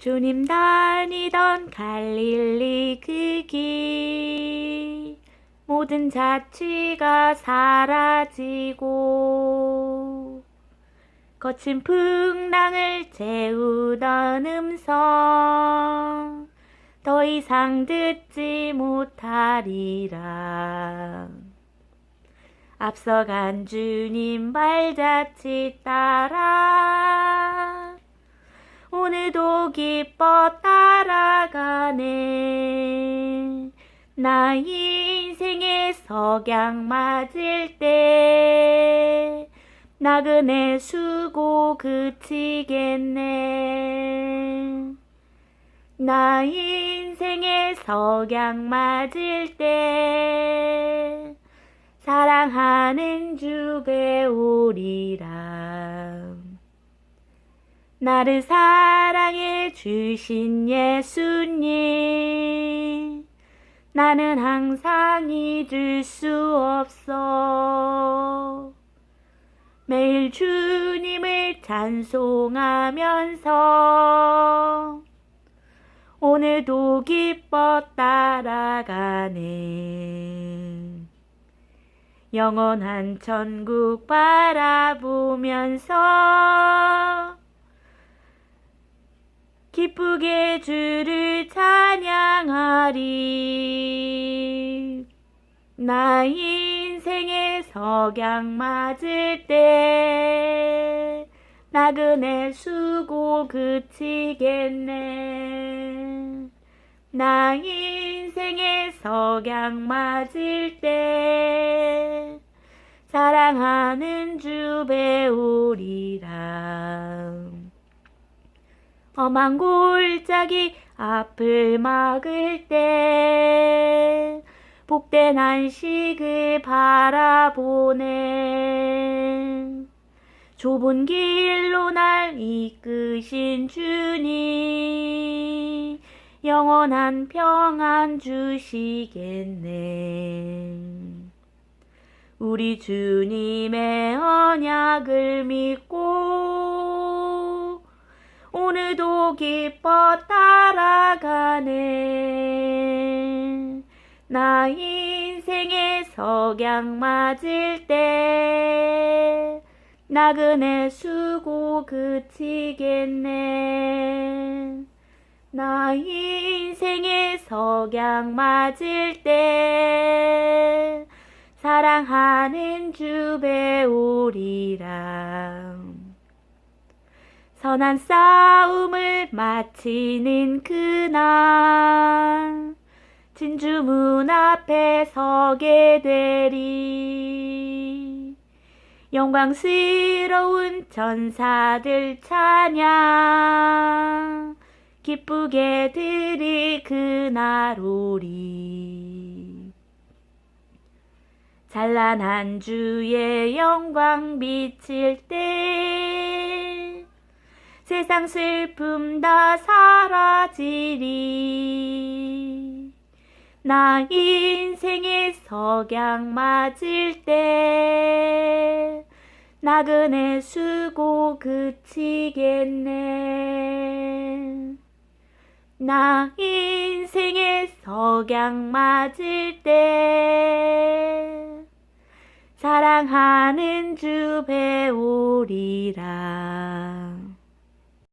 주님 다니던 갈릴리 그 길. 모든 자취가 사라지고 거친 풍랑을 재우던 음성 더 이상 듣지 못하리라. 앞서간 주님 발자취 따라 오늘도 기뻐 따라가네. 나의 인생의 석양 맞을 때 나그네 수고 그치겠네. 나의 인생의 석양 맞을 때 사랑하는 주 배우리라 나를 사랑해 주신 예수님. 나는 항상 잊을 수 없어. 매일 주님을 찬송하면서 오늘도 기뻐 따라가네. 영원한 천국 바라보면서 기쁘게 주를 찬양하리. 나의 인생의 석양 맞을 때 나그네 수고 그치겠네. 나의 인생의 석양 맞을 때 험한 골짜기 앞을 막을 때 복된 안식을 바라보네. 좁은 길로 날 이끄신 주님 영원한 평안 주시겠네. 우리 주님의 언약을 믿고 오늘도 기뻐 따라가네. 나의 인생의 석양 맞을 때 나그네 수고 그치겠네. 나의 인생의 석양 맞을 때 사랑하는 주 배우리라 선한 싸움을 마치는 그날 진주 문 앞에 서게 되리. 영광스러운 전사들 찬양 기쁘게 드리 그날 오리. 찬란한 주의 영광 비칠 때 세상 슬픔 다 사라지리. 나 인생의 석양 맞을 때 나그네 수고 그치겠네. 나 인생의 석양 맞을 때